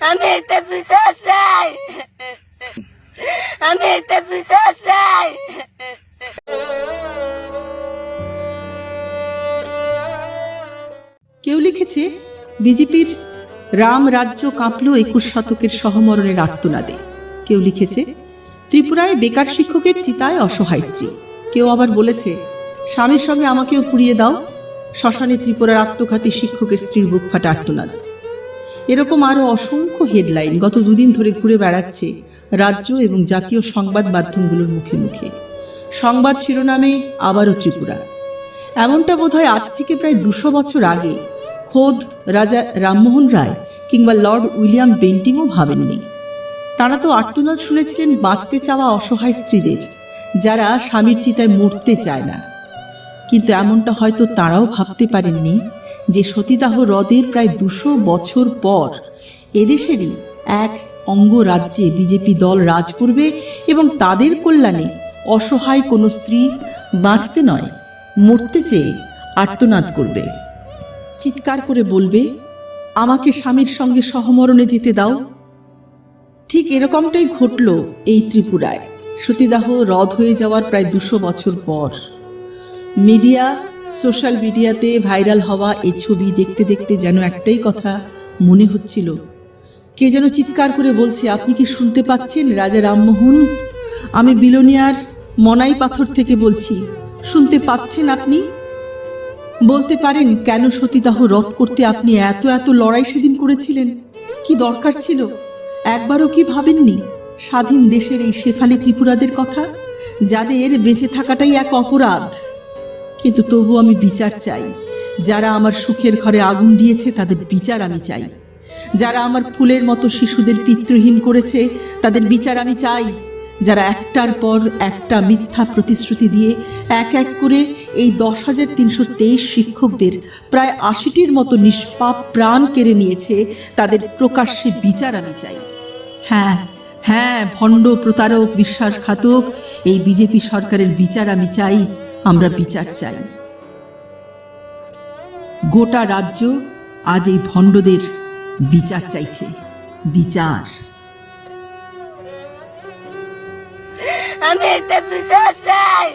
আমি একটা বিচার চাই। আমি একটা বিচার চাই। কেউ লিখেছে, বিজেপির রাম রাজ্য কাঁপল একুশ শতকের সহমরণের আর্তনাদে। কেউ লিখেছে, ত্রিপুরায় বেকার শিক্ষকের চিতায় অসহায় স্ত্রী। কেউ আবার বলেছে, স্বামীর সঙ্গে আমাকেও পুড়িয়ে দাও। শ্মশানে ত্রিপুরার আত্মঘাতী শিক্ষকের স্ত্রীর বুক ফাটা আর্তনাদ। এরকম আরও অসংখ্য হেডলাইন গত দুদিন ধরে ঘুরে বেড়াচ্ছে রাজ্য এবং জাতীয় সংবাদ মাধ্যমগুলোর মুখে মুখে। সংবাদ শিরোনামে আবারও ত্রিপুরা। এমনটা বোধহয় আজ থেকে প্রায় দুশো বছর আগে খোদ রাজা রামমোহন রায় কিংবা লর্ড উইলিয়াম বেন্টিংও ভাবেননি। তারা তো আর্তনাদ শুনেছিলেন বাঁচতে চাওয়া অসহায় স্ত্রীদের, যারা স্বামীর চিতায় মরতে চায় না। কিন্তু এমনটা হয়তো তারাও ভাবতে পারেননি যে সতীদাহ হ্রদের প্রায় দুশো বছর পর এদেশেরই এক অঙ্গরাজ্যে বিজেপি দল রাজ করবে এবং তাদের কল্যাণে অসহায় কোনো স্ত্রী বাঁচতে নয়, মরতে চেয়ে আর্তনাদ করবে। চিৎকার করে বলবে, আমাকে স্বামীর সঙ্গে সহমরণে যেতে দাও। ঠিক এরকমটাই ঘটল এই ত্রিপুরায়। সতীদাহ রদ হয়ে যাওয়ার প্রায় দুশো বছর পর। মিডিয়া, সোশ্যাল মিডিয়াতে ভাইরাল হওয়া এই ছবি দেখতে দেখতে যেন একটাই কথা মনে হচ্ছিল। কে যেন চিৎকার করে বলছে, আপনি কি শুনতে পাচ্ছেন রাজা রামমোহন? আমি বিলোনিয়ার মনাই পাথর থেকে বলছি, শুনতে পাচ্ছেন আপনি? বলতে পারেন, কেন সতীদাহ রদ করতে আপনি এত এত লড়াই সেদিন করেছিলেন? কি দরকার ছিল? একবারও কি ভাবেননি? স্বাধীন দেশের এই শেফালি ত্রিপুরাদের কথা? যাদের বেঁচে থাকাটাই এক অপরাধ। কিন্তু তবু আমি বিচার চাই। যারা আমার সুখের ঘরে আগুন দিয়েছে, তাদের বিচার আমি চাই। যারা আমার ফুলের মতো শিশুদের পিতৃহীন করেছে, তাদের বিচার আমি চাই। যারা একটার পর একটা মিথ্যা প্রতিশ্রুতি দিয়ে এক এক করে এই দশ হাজার তিনশো তেইশ শিক্ষকদের প্রায় আশিটির মতো নিষ্পাপ প্রাণ কেড়ে নিয়েছে, তাদের প্রকাশ্যে বিচার আমি চাই। হ্যাঁ হ্যাঁ ভণ্ড প্রতারক, বিশ্বাসঘাতক, এই বিজেপি সরকারের বিচার আমি চাই। আমরা বিচার চাই। গোটা রাজ্য আজ এই ভণ্ডদের বিচার চাইছে। বিচার। আমি বিচার চাই।